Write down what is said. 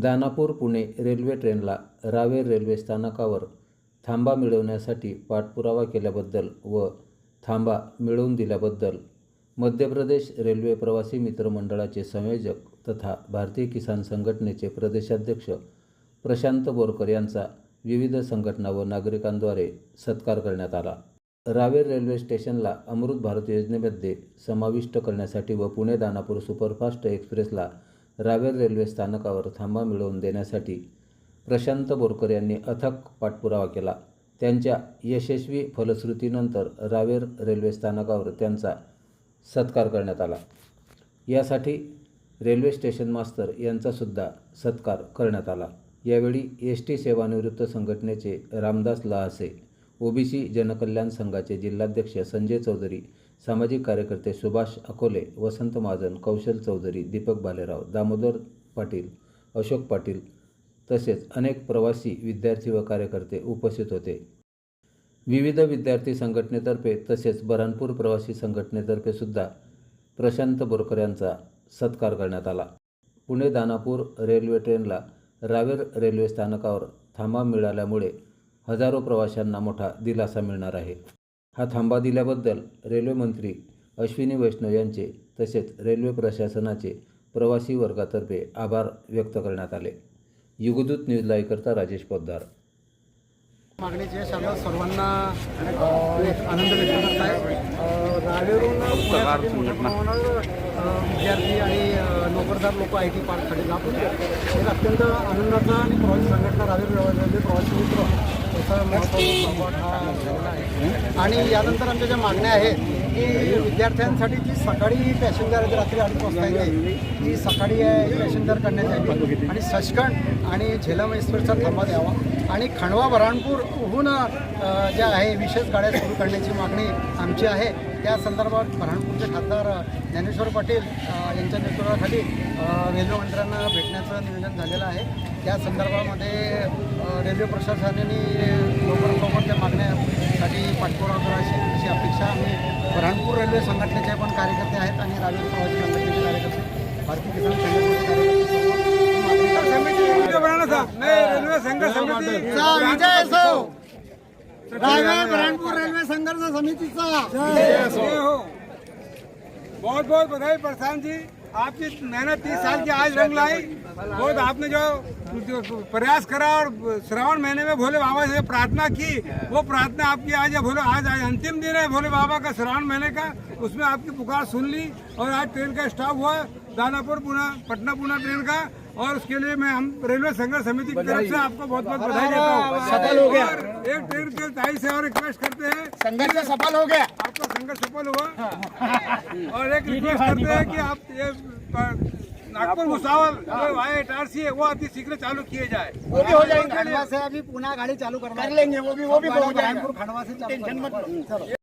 Danapur Pune railway ट्रेनला Raver railway स्थानकावर थांबा मिळवण्यासाठी पाठपुरावा केल्याबद्दल व थांबा मिळवून दिल्याबद्दल मध्य प्रदेश रेल्वे प्रवासी मित्र मंडळाचे संयोजक तथा भारतीय किसान संघटनेचे प्रदेशाध्यक्ष प्रशांत बोरकर यांचा विविध संघटना व नागरिकांद्वारे सत्कार करण्यात आला. रावेर रेल्वे स्टेशनला अमृत भारत योजनेमध्ये समाविष्ट करण्यासाठी व पुणे दानापूर सुपरफास्ट एक्सप्रेसला रावेर रेल्वे स्थानकावर थांबा मिळवून देण्यासाठी प्रशांत बोरकर यांनी अथक पाठपुरावा केला. त्यांच्या यशस्वी फलश्रुतीनंतर रावेर रेल्वे स्थानकावर त्यांचा सत्कार करण्यात आला. यासाठी रेल्वे स्टेशन मास्तर यांचासुद्धा सत्कार करण्यात आला. यावेळी एस टी सेवानिवृत्त संघटनेचे रामदास लहासे ओबीसी जनकल्याण संघाचे जिल्हाध्यक्ष संजय चौधरी सामाजिक कार्यकर्ते सुभाष अकोले वसंत महाजन कौशल चौधरी दीपक भालेराव दामोदर पाटील अशोक पाटील तसेच अनेक प्रवासी विद्यार्थी व कार्यकर्ते उपस्थित होते. विविध विद्यार्थी संघटनेतर्फे तसेच बऱ्हाणपूर प्रवासी संघटनेतर्फे सुद्धा प्रशांत बोरकर यांचा सत्कार करण्यात आला. पुणे दानापूर रेल्वे ट्रेनला रावेर रेल्वे स्थानकावर थांबा मिळाल्यामुळे हजारो प्रवाशांना मोठा दिलासा मिळणार आहे. हा थांबा दिल्याबद्दल रेल्वे मंत्री अश्विनी वैष्णव यांचे तसेच रेल्वे प्रशासनाचे प्रवासी वर्गातर्फे आभार व्यक्त करण्यात आले. युगदूत न्यूज लाईव्हकरता राजेश पोद्दार. मागणीचे सगळ्या सर्वांना आनंद व्यक्त करत आहे. विद्यार्थी आणि अ, लोक आय टी पार्ककडे जात होते. एक अत्यंत आनंदाचा आणि प्रवासी संघटना रावेर रेल्वे प्रवासी मित्र त्याचा महत्त्वाचा हा झालेला आहे. आणि यानंतर आमच्या ज्या मागण्या आहेत की विद्यार्थ्यांसाठी जी सकाळी पॅसेंजर आहेत रात्री अडीच वाजता येते ती सकाळी पॅसेंजर करण्यात यावी आणि सचखंड आणि झेलम एक्सप्रेसचा थांबा द्यावा. आणि खंडवा बऱ्हाणपूरहून अ, ज्या आहे विशेष गाड्या सुरू करण्याची मागणी आमची आहे. त्या संदर्भात बऱ्हाणपूरचे खासदार ज्ञानेश्वर पाटील यांच्या नेतृत्वाखाली रेल्वे मंत्र्यांना भेटण्याचं नियोजन झालेलं आहे. त्या संदर्भामध्ये रेल्वे प्रशासनाने लवकरात लवकर त्या मागण्यासाठी पाठपुरावा करायची अशी अपेक्षा आम्ही बऱ्हाणपूर रेल्वे संघटनेचे पण कार्यकर्ते आहेत आणि रावेर प्रवासी संघटनेचे कार्यकर्ते भारतीय किसान संघटनेचे कार्यकर्ते. रेल्वे संघ समिती. चा विजय असो रेल्वे संघर्ष हो। बहुत बहुत बधाई प्रशांत जी। आपकी मेहनत तीस साल की आज रंग लाई। बहुत आपने जो, जो प्रयास करा और श्रावण महीने में भोले बाबा से प्रार्थना की वो प्रार्थना आपकी आज भोले आज आज अंतिम दिन है भोले बाबा का श्रावण महीने का। उसमें आपकी पुकार सुन ली और आज ट्रेन का स्टॉप हुआ दानापुर पुणे पटना पुणे ट्रेन का। और उसके लिए मैं हम रेलवे संघर्ष समिति की तरफ़ से आपको बहुत बहुत बधाई देता हूँ। सफल हो गया। एक ट्रेन के ताई से और रिक्वेस्ट करते हैं। संघर्ष सफल हो गया। आपका संघर्ष सफल हुआ। और एक रिक्वेस्ट करते हैं कि आप ये नागपुर भुसावल जो आए इटारसी है वो अति शीघ्र चालू किए जाए। वो भी हो जाएगा। खंडवा से अभी पुनः गाड़ी चालू कर लेंगे वो भी वो भी हो जाएगा। खंडवा से